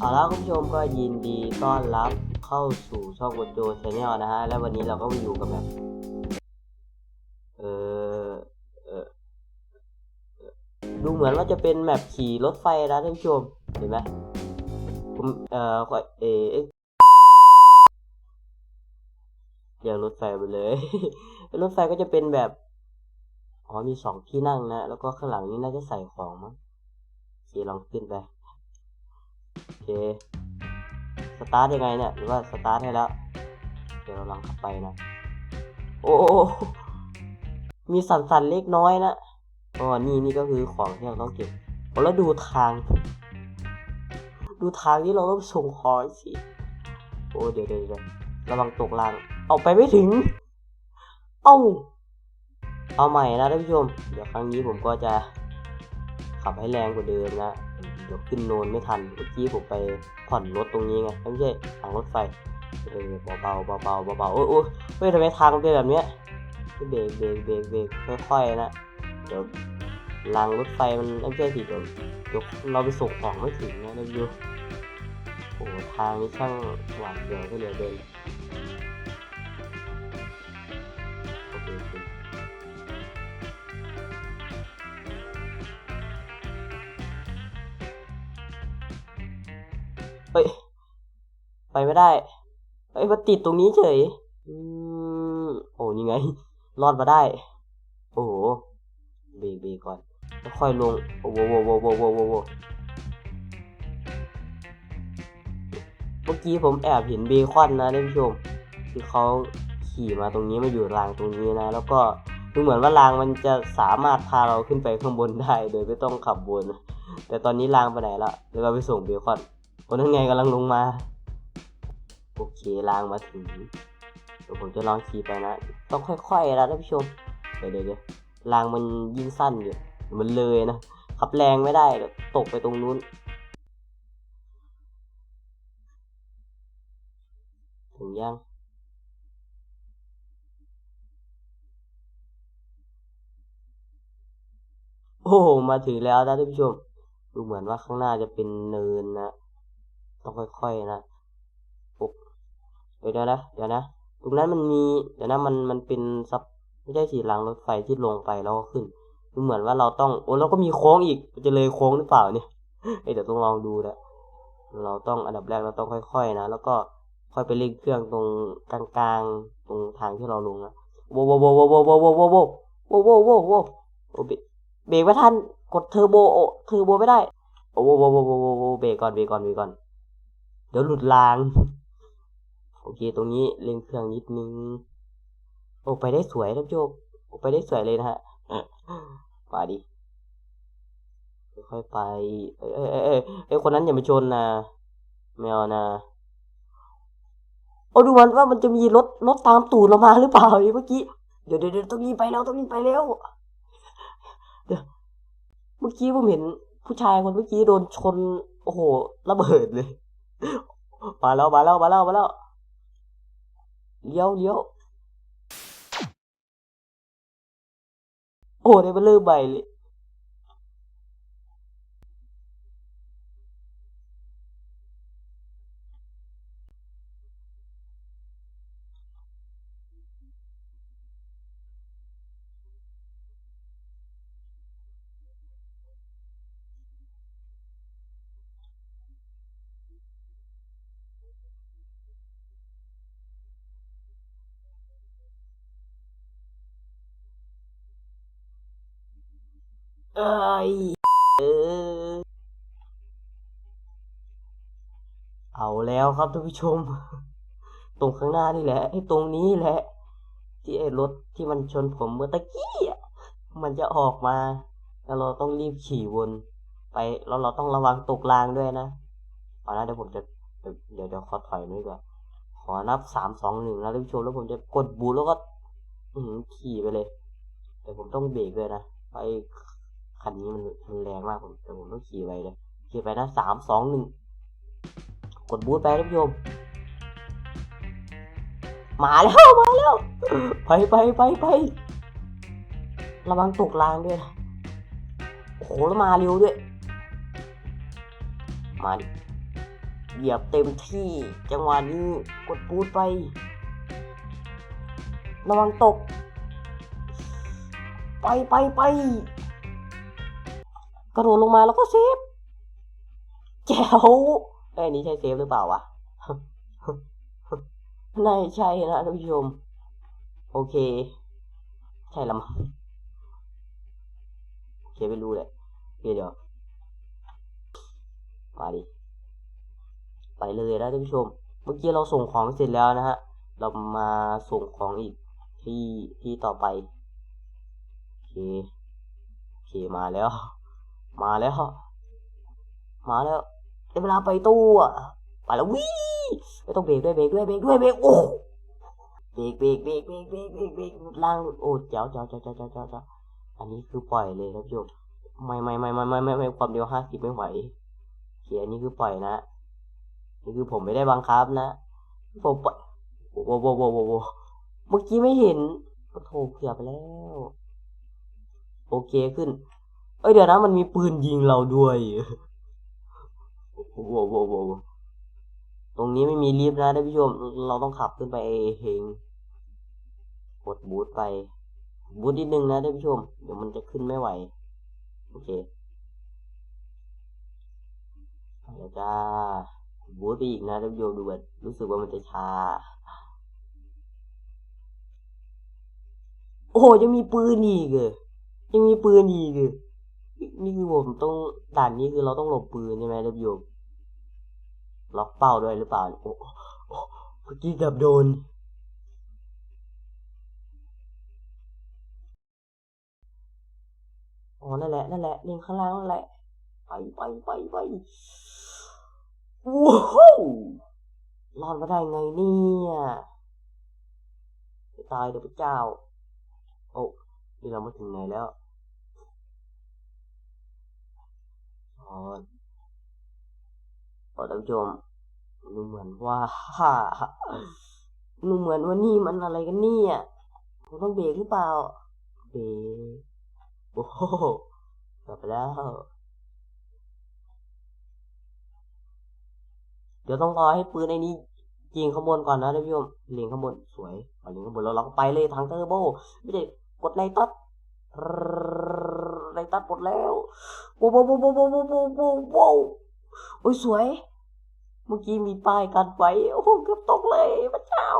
เอาละคุณผู้ชมก็ยินดีต้อนรับเข้าสู่ช่องโกโจชาแนลนะฮะ และวันนี้เราก็มาอยู่กับแบบ เออเออดูเหมือนว่าจะเป็นแมปขี่รถไฟนะท่านผู้ชม เห็นไหมผมเอ่อขอเอเอ๊ะเรียกรถไฟไปเลย รถไฟก็จะเป็นแบบ อ๋อมีสองที่นั่งนะ แล้วก็ข้างหลังนี้น่าจะใส่ของมั้งโอเคลองขึ้นไป เค สตาร์ทยังไงเนี่ย หรือว่าสตาร์ทให้แล้ว เดี๋ยวเราลองขับไปนะ โอ้โอ้โอ้มีสั่นเล็กน้อยนะอ๋อนี่นี่ก็คือของที่เราต้องเก็บแล้วดูทาง ดูทางที่เราต้องส่งของสิ โอ้เดี๋ยวเดี๋ยวเดี๋ยวระวังตกราง เอาไปไม่ถึง เอาเอาใหม่นะท่านผู้ชม เดี๋ยวครั้งนี้ผมก็จะขับให้แรงกว่าเดิมนะ เดี๋ยวขึ้นโนนไม่ทันเมื่อกี้ผมไปผ่อนรถตรงนี้ไงไม่ใช่ทางรถไฟเออเบาๆเบาๆเบาๆโอ้ยโอ้ยเฮ้ยทำไมทางมันเป็นแบบเนี้ยเบรกเบรกเบรกเบรกค่อยๆนะเดี๋ยวรางรถไฟมันไม่ใช่สิเดี๋ยวเดี๋ยวเราไปส่งของไม่ถึงนะนะยูโอ้ทางนี้ช่างหวาดเสียวก็เหลือเดิน ฮ้ย ไปไม่ได้เอ้ยมันติดตรงนี้เฉย อืมโอ้นี่ไง รอดมาได้ โอ้โห เบรกเบรกก่อนแล้วค่อยลง โอ้โหโว้โว้โว้โว้โว้โว้เมื่อกี้ผมแอบเห็นเบคอนนะท่านผู้ชม คือเขาขี่มาตรงนี้มาอยู่รางตรงนี้นะ แล้วก็ดูเหมือนว่ารางมันจะสามารถพาเราขึ้นไปข้างบนได้ โดยไม่ต้องขับบน แต่ตอนนี้รางไปไหนละเดี๋ยวเราไปส่งเบคอน โอ้นั่นไงกำลังลงมา โอเครางมาถึงเดี๋ยวผมจะลองขี่ไปนะ ต้องค่อยๆนะท่านผู้ชม เดี๋ยวเดี๋ยวเดี๋ยวรางมันยิ่งสั้นอยู่ มันเลยนะ ขับแรงไม่ได้ ตกไปตรงนู้นถึงยังโอ้มาถึงแล้วนะท่านผู้ชม ดูเหมือนว่าข้างหน้าจะเป็นเนินนะ ต้องค่อยๆนะปุ๊บเดี๋ยวนะเดี๋ยวนะตรงนั้นมันมีเดี๋ยวนะมันมันเป็นซับไม่ใช่สีรางรถไฟที่ลงไปแล้วก็ขึ้นดูเหมือนว่าเราต้องโอ้เราก็มีโค้งอีกจะเลยโค้งหรือเปล่าเนี่ยเดี๋ยวต้องลองดูนะเราต้องอันดับแรกเราต้องค่อย ๆ นะ แล้วก็ค่อยไปเร่งเครื่องตรงกลางๆตรงทางที่เราลงนะโว้โว้โว้โว้โว้โว้โว้โว้โว้โว้โว้โว้โว้โอ้เบรกไม่ทันกดเทอร์โบโอเทอร์โบไม่ได้โอ้โว้โว้โว้โว้โว้โว้เบรกก่อนเบรกก่อนเบรกก่อน เดี๋ยวหลุดราง โอเค ตรงนี้เร่งเครื่องนิดนึง โอ้ไปได้สวยนะโจกโอ้ไปได้สวยเลยนะฮะมาดิค่อยๆไป เอ้ยเอ้ยเอ้ยเอ้ยคนนั้นอย่ามาชนนะไม่เอานะโอ้ดูมันว่ามันจะมีรถรถตามตูดเรามาหรือเปล่าเมื่อกี้เดี๋ยวเดี๋ยวเดี๋ยวต้องยิงไปแล้วต้องยิงไปแล้วเดี๋ยวเมื่อกี้ผมเห็นผู้ชายคนเมื่อกี้โดนชน โอ้โหระเบิดเลย มาแล้วมาแล้วมาแล้วมาแล้วเลี้ยวเลี้ยวโอ้ได้มาเริ่มใบเลย เอ้ยเอาแล้วครับท่านผู้ชม ตรงข้างหน้านี่แหละไอ้ตรงนี้แหละ ที่ไอ้รถที่มันชนผมเมื่อตะกี้มันจะออกมา แล้วเราต้องรีบขี่วนไปแล้วเราต้องระวังตกรางด้วยนะเอาละเดี๋ยวผมจะเดี๋ยวเดี๋ยวขอถอยน่อยก่อนขอนับสามสองหนึ่งนะท่านผู้ชมแล้วผมจะกดบูแล้วก็ อืขี่ไปเลย แต่ผมต้องเบรกด้วยนะไอ้ คันนี้มันมันแรงมากผมแต่ผมต้องขี่ไปเลยขี่ไปนะสามสองหนึ่งกดบูทไปท่านผู้ชมมาแล้วมาแล้ว ไปไปไปไประวังตกรางด้วยนะโอ้โหแล้วมาเร็วด้วย มาดิเหยียบเต็มที่จังหวะนี้กดปูดไป ระวังตก ไปไปไป กระโดดลงมาแล้วก็เซฟแจ๋วไอ้นี้ใช่เซฟหรือเปล่าวะไม่ใช่นะท่านผู้ชม โอเค ใช่ละมั้งโอเคไม่รู้เลยเคเดี๋ยวมาดิไปเลยนะท่านผู้ชม เมื่อกี้เราส่งของเสร็จแล้วนะฮะ เรามาส่งของอีกที่ที่ต่อไป โอเค โอเคมาแล้ว มาแล้ว มาแล้วได้เวลาไปตู้อะไปแล้ววิ่งไม่ต้องเบรกด้วยเบรกด้วยเบรกด้วยเบรกโอ้เบรกเบรกเบรกเบรกเบรกเบรกเบรกล่างโอ้เจ้าเจ้าเจ้าเจ้าเจ้าเจ้าเจ้าอันนี้คือปล่อยเลยนะพี่โยมไม่ไม่ไม่ไม่ไม่ไม่ไม่ความเร็วห้าสิบไม่ไหวเคอันนี้คือปล่อยนะ นี่คือผมไม่ได้บังคับนะ ผมปล่อยโว้โว้โว้โว้โว้เมื่อกี้ไม่เห็นโอ้โถเกือบไปแล้ว โอเคขึ้น เอ้ยเดี๋ยวนะมันมีปืนยิงเราด้วยโว้โว้โว้ตรงนี้ไม่มีลิฟต์นะท่านผู้ชม เราต้องขับขึ้นไปเองกดบูทไป บูทนิดนึงนะท่านผู้ชม เดี๋ยวมันจะขึ้นไม่ไหว โอเคแล้วจ้าบูทไปอีกนะท่านผู้ชมดูแบบรู้สึกว่ามันจะช้าโอ้ยังมีปืนอีกเหรอยังมีปืนอีกเหรอ นี่คือผมต้องด่านนี้คือเราต้องหลบปืนใช่ไหมท่านผู้ชมล็อกเป้าด้วยหรือเปล่าโอ้โหโอ้โหเมื่อกี้กือบโดน อ๋อ นั่นแหละ นั่นแหละเลียงข้างล่างนั่นแหละ ไปไปไปไปว้าวรอดมาได้ไงเนี่ยตายเดี๋ยวพระเจ้า โอ้นี่เรามาถึงไหนแล้ว อ๋อโอ้ท่านผู้ชมดูเหมือนว่าดูเหมือนว่านี่มันอะไรกันเนี่ยผมต้องเบรกหรือเปล่า เบรกโอ้โหกลับไปแล้ว เดี๋ยวต้องรอให้ปืนไอ้นี้ยิงข้างบนก่อนนะท่านผู้ชมเล็งข้างบนสวยเล็งข้างบนแล้วเราก็ไปเลยทางเทอร์โบ ไม่ได้กดในตัด ตัดหมดแล้วโว้วโว้วโว้วโว้วโว้วโว้วโว้วโอ้ยสวย เมื่อกี้มีป้ายกันไว้ โอ้โหเกือบตกเลยพระเจ้า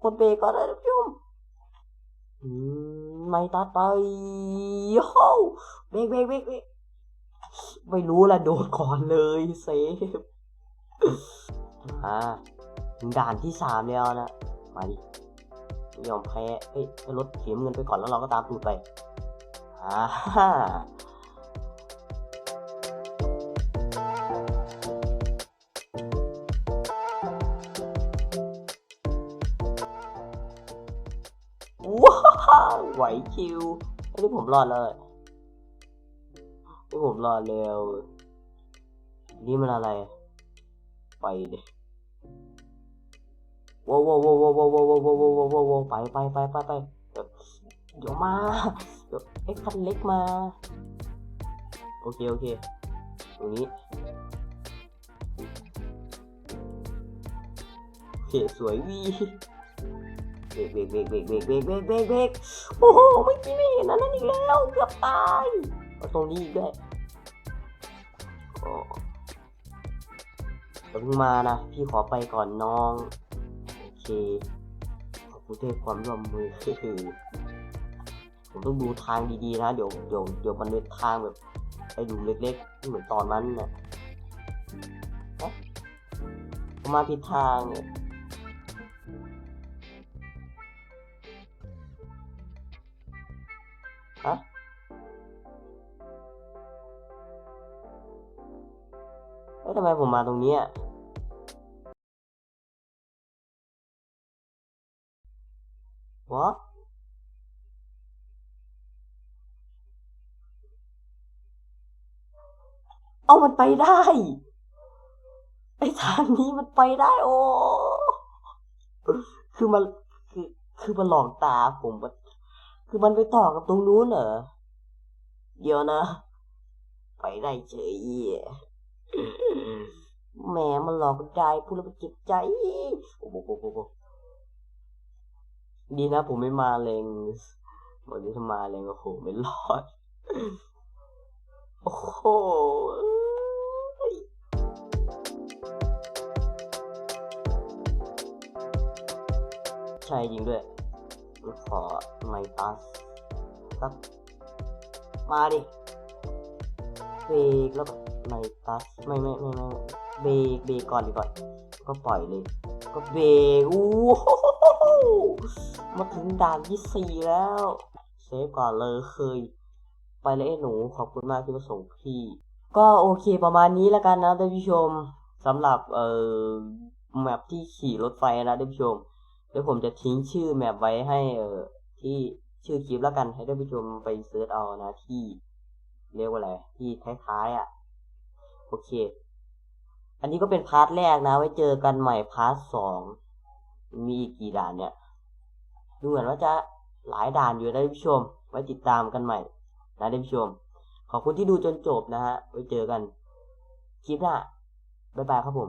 คนเบกก่อนนะทุกท่านไม่ตัดไปโฮเบรกเบกเบกไม่รู้ละโดนก่อนเลยเซฟอ่าด่านที่สามแล้วนะ มาดิ ยอมแพ้เอ้ยให้รถเขียมเงินไปก่อนแล้วเราก็ตามตูดไปอ่าว้าวไหวคิวไอ้ที่ผมรอดเลยที่ผมรอดแล้วนี่มันอะไร ไปดิว้า วว้าวว้าวว้าวว้าวว้าวว้าวว้าวว้าวว้าวว้าวไปไปไปไปไปเดี๋ยวมาเดี๋ยวไอ้คันเล็กมา โอเคโอเคตรงนี้โอเคสวยวีเบรกเบรกเบรกเบรกเบรกเบรกเบรกเบรกเบรกโอ้โหเมื่อกี้ไม่เห็นอันนั้นอีกแล้วเกือบตายเอาตรงนี้อีกด้วยโอ้องมานะพี่ขอไปก่อนน้อง โอเคขอบคุณที่ความร่วมมือผมต้องดูทางดีๆนะ เดี๋ยวเดี๋ยวเดี๋ยวมันเป็นทางแบบไปดูเล็กๆ เหมือนตอนนั้นนะเอ๊ะผมมาผิดทางเนี่ยฮะเอ้ยทำไมผมมาตรงนี้ยวะเอา มันไปได้ ไอ้ทางนี้มันไปได้ โอ้ คือมัน คือ คือมันหลอกตาผมมันคือมันไปต่อกับตรงนู้นเหรอ เดี๋ยวนะ ไปได้เฉยมันหลอกได้พูดแล้วมันเจ็บใจ โอ้โหโอ้โหโอ้โห ดีนะผมไม่มาแรงบอกนี้ถ้ามาแรงโอ้โหไม่รอด โอ้โหใช่จริงด้วย ขอไมตัสสักมาดิเบรกแล้วก็ไมตัสไม่ไม่ไม่ไม่เบรกเบรกก่อนดีก่อน ก็ปล่อยเลย ก็เบรกอู้โห มาถึงด่านที่สี่แล้ว เซฟก่อนเลยเคย ไปเลยไอ้หนูขอบคุณมากที่มาส่งพี่ ก็โอเคประมาณนี้แล้วกันนะท่านผู้ชมสำหรับเอ่อแมปที่ขี่รถไฟนะท่านผู้ชมเดี๋ยวผมจะทิ้งชื่อแมปไว้ให้เอ่อที่ชื่อคลิปแล้วกันให้ท่านผู้ชมไปเซิร์ชเอานะที่เรียกว่าอะไรที่ท้ายๆอะ โอเค อันนี้ก็เป็นพาร์ทแรกนะ ไว้เจอกันใหม่พาร์ทสอง มีอีกกี่ด่านเนี่ย ดูเหมือนว่าจะหลายด่านอยู่นะท่านผู้ชม ไว้ติดตามกันใหม่นะท่านผู้ชม ขอบคุณที่ดูจนจบนะฮะ ไว้เจอกันคลิปหน้าบ๊ายบายครับผม